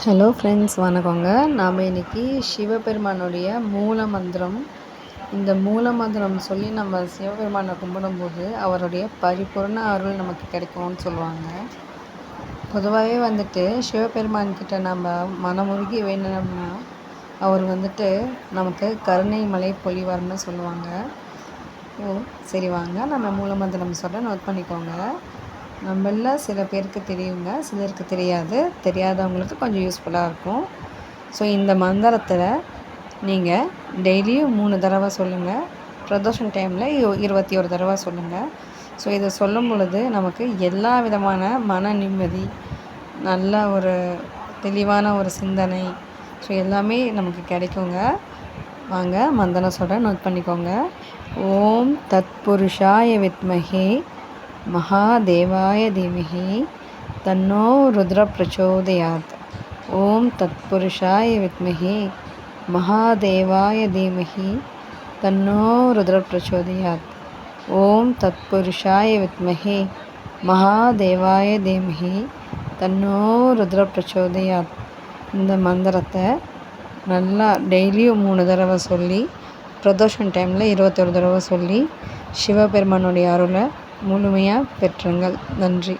Hello friends வணக்கங்க. நாம் இன்றைக்கி சிவபெருமானுடைய மூல மந்திரம். இந்த மூல மந்திரம் சொல்லி நம்ம சிவபெருமானை கும்பிடும்போது அவருடைய பரிபூர்ண அருள் நமக்கு கிடைக்கும்னு சொல்லுவாங்க. பொதுவாகவே வந்துட்டு சிவபெருமான் கிட்ட நம்ம மனமுருகி வேணும்னா அவர் வந்துட்டு நமக்கு கருணை மலை பொழிவார்னு சொல்லுவாங்க. ஓ சரி வாங்க. நம்ம மூல மந்திரம் சொல்ல நோட் பண்ணிக்கோங்க. நம்மள சில பேருக்கு தெரியுங்க சிலருக்கு தெரியாது. தெரியாதவங்களுக்கு கொஞ்சம் யூஸ்ஃபுல்லாக இருக்கும். ஸோ இந்த மந்திரத்தில் நீங்கள் டெய்லியும் மூணு தடவை சொல்லுங்கள் பிரதோஷம் டைமில் இருபத்தி ஒரு தடவை சொல்லுங்கள் ஸோ இதை சொல்லும் பொழுது நமக்கு எல்லா விதமான மன நிம்மதி நல்ல ஒரு தெளிவான ஒரு சிந்தனை ஸோ எல்லாமே நமக்கு கிடைக்குங்க. வாங்க மந்தன சொல்கிறேன் நோட் பண்ணிக்கோங்க. ஓம் தத் மகாதேவாய தீமகி தன்னோ ருத்ர பிரச்சோதயாத் ஓம் தத்புருஷாய வித்மகி மகாதேவாய தீமகி தன்னோ ருத்ர பிரச்சோதயாத் ஓம் தத்புருஷாய வித்மகி மகாதேவாய தீமகி தன்னோ ருத்ர பிரச்சோதயாத் இந்த மந்திரத்தை நல்லா டெய்லியும் மூணு தடவை சொல்லி பிரதோஷன் டைமில் இருபத்தொரு தடவை சொல்லி சிவபெருமானுடைய அருளை முழுமையாக பெற்றுங்கள். நன்றி.